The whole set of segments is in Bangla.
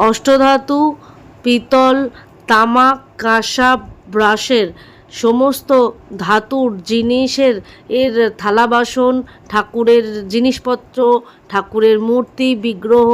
অষ্টধাতু পিতল তামাক কাঁসা ব্রাশের সমস্ত ধাতুর জিনিসের এর থালা বাসন ঠাকুরের জিনিসপত্র ঠাকুরের মূর্তি, বিগ্রহ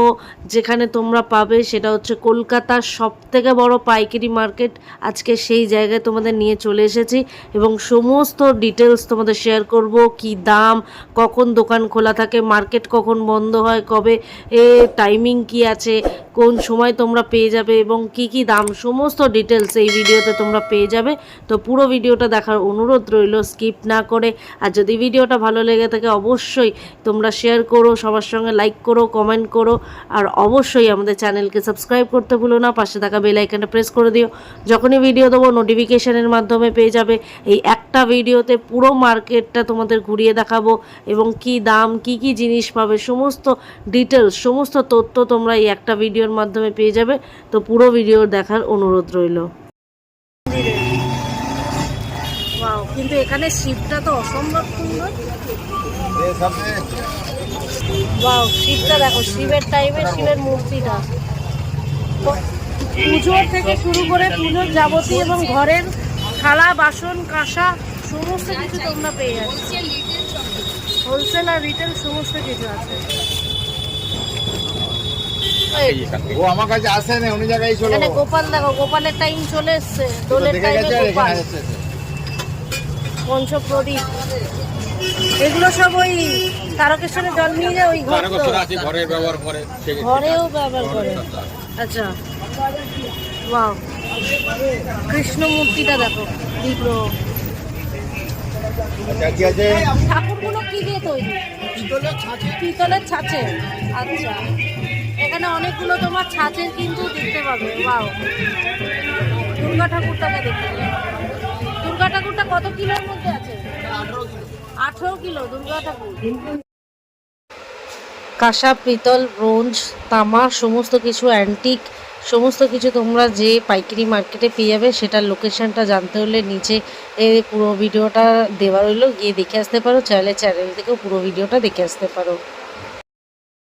যেখানে তোমরা পাবে সেটা হচ্ছে কলকাতার সব থেকে বড় পাইকারি মার্কেট। আজকে সেই জায়গায় তোমাদের নিয়ে চলে এসেছি এবং সমস্ত ডিটেলস তোমাদের শেয়ার করব, কি দাম, কখন দোকান খোলা থাকে মার্কেট কখন বন্ধ হয়, কবে, এ টাইমিং কি আছে, কোন সময় তোমরা পেয়ে যাবে এবং কি কি দাম, সমস্ত ডিটেলস এই ভিডিওতে তোমরা পেয়ে যাবে। তো পুরো ভিডিওটা দেখার অনুরোধ রইল স্কিপ না করে। আর যদি ভিডিওটা ভালো লেগে থাকে, অবশ্যই তোমরা শেয়ার করো, সবার সঙ্গে লাইক করো কমেন্ট করো আর অবশ্যই আমাদের চ্যানেলকে সাবস্ক্রাইব করতে ভুলো না পাশে থাকা বেল আইকনটা প্রেস করে দিও। যখনই ভিডিও দেবো নোটিফিকেশনের মাধ্যমে পেয়ে যাবে এই একটা ভিডিওতে পুরো মার্কেটটা তোমাদের ঘুরিয়ে দেখাবো এবং কি দাম কি কি জিনিস পাবে সমস্ত ডিটেলস সমস্ত তথ্য তোমরা এই একটা ভিডিওর মাধ্যমে পেয়ে যাবে। তো পুরো ভিডিও দেখার অনুরোধ রইল। কিন্তু এখানে শিবটা তো অসম্ভব সুন্দর। বাও শিবটা দেখো শিবের টাইমে শিবের মূর্তিটা। পুজোর থেকে শুরু করে পুজোর যাবতীয় এবং ঘরের থালা বাসন কাঁসা সমস্ত কিছু তোমরা পেয়ে যাচ্ছ। হোলসেল আর রিটেল সমস্ত কিছু আছে। ও আমার কাছে আসে না অন্য জায়গায় চলো এখানে গোপাল দেখো গোপালের টাইম চলে এসছে দোলের টাইমে গোপাল। পঞ্চপ্রদীপ। এগুলো সব ওই তারকেশ্বরে জল নিয়ে যায় ওই ঘর ব্যবহার করে ঘরেও ব্যবহার করে। আচ্ছা। ওয়াও। কৃষ্ণ মূর্তিটা দেখো বিগ্রহ। ঠাকুরগুলো কি দিয়ে তৈরি? পিতলের ছাঁচে। আচ্ছা। এখানে অনেকগুলো তোমার ছাঁচের কিন্তু দেখতে পাবে। ওয়াও। দুর্গা ঠাকুরটাকে দেখতে দুর্গা ঠাকুরটা কত কিলোর মধ্যে আছে? আঠেরো কিলো দুর্গা ঠাকুর। কাঁসা, পিতল, ব্রোঞ্জ, তামা, সমস্ত কিছু অ্যান্টিক সমস্ত কিছু তোমরা যে পাইকারি মার্কেটে পেয়ে যাবে, সেটার লোকেশানটা জানতে হলে নিচে পুরো ভিডিওটা দেওয়া রইল। গিয়ে দেখে আসতে পারো, চাইলে চ্যানেল থেকেও পুরো ভিডিওটা দেখে আসতে পারো।